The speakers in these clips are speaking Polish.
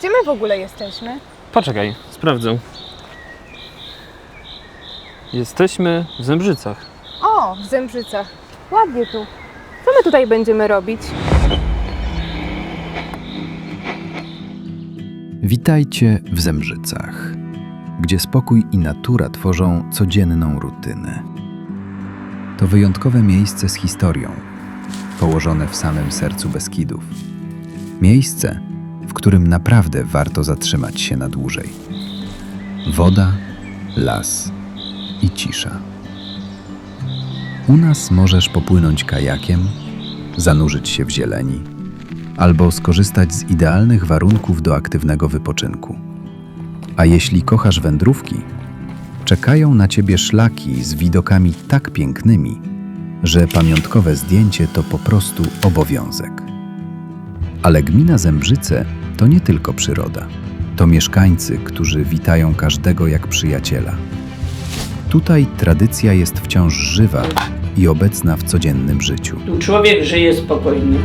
Gdzie my w ogóle jesteśmy? Poczekaj, sprawdzę. Jesteśmy w Zembrzycach. O, w Zembrzycach. Ładnie tu. Co my tutaj będziemy robić? Witajcie w Zembrzycach, gdzie spokój i natura tworzą codzienną rutynę. To wyjątkowe miejsce z historią, położone w samym sercu Beskidów. Miejsce, w którym naprawdę warto zatrzymać się na dłużej. Woda, las i cisza. U nas możesz popłynąć kajakiem, zanurzyć się w zieleni, albo skorzystać z idealnych warunków do aktywnego wypoczynku. A jeśli kochasz wędrówki, czekają na ciebie szlaki z widokami tak pięknymi, że pamiątkowe zdjęcie to po prostu obowiązek. Ale gmina Zembrzyce to nie tylko przyroda. To mieszkańcy, którzy witają każdego jak przyjaciela. Tutaj tradycja jest wciąż żywa i obecna w codziennym życiu. Tu człowiek żyje spokojnie.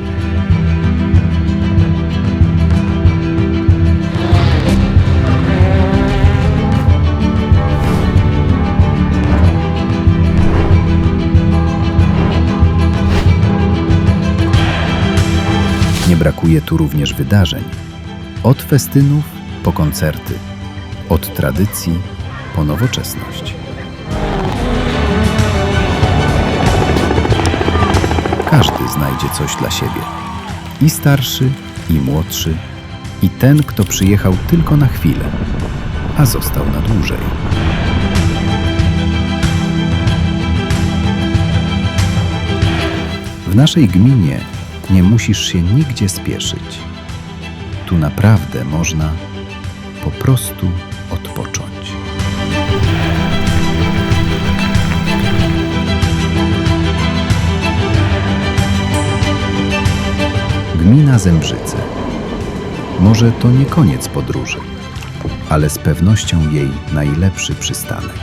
Nie brakuje tu również wydarzeń. Od festynów po koncerty, od tradycji po nowoczesność. Każdy znajdzie coś dla siebie. I starszy, i młodszy, i ten, kto przyjechał tylko na chwilę, a został na dłużej. W naszej gminie nie musisz się nigdzie spieszyć. Tu naprawdę można po prostu odpocząć. Gmina Zembrzyce. Może to nie koniec podróży, ale z pewnością jej najlepszy przystanek.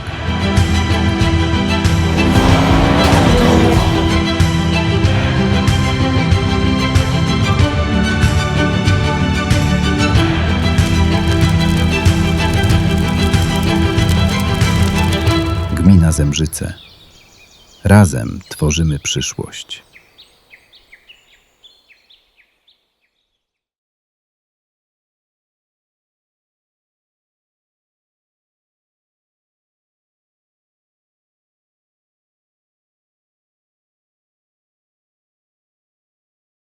Gmina Zembrzyce. Razem tworzymy przyszłość.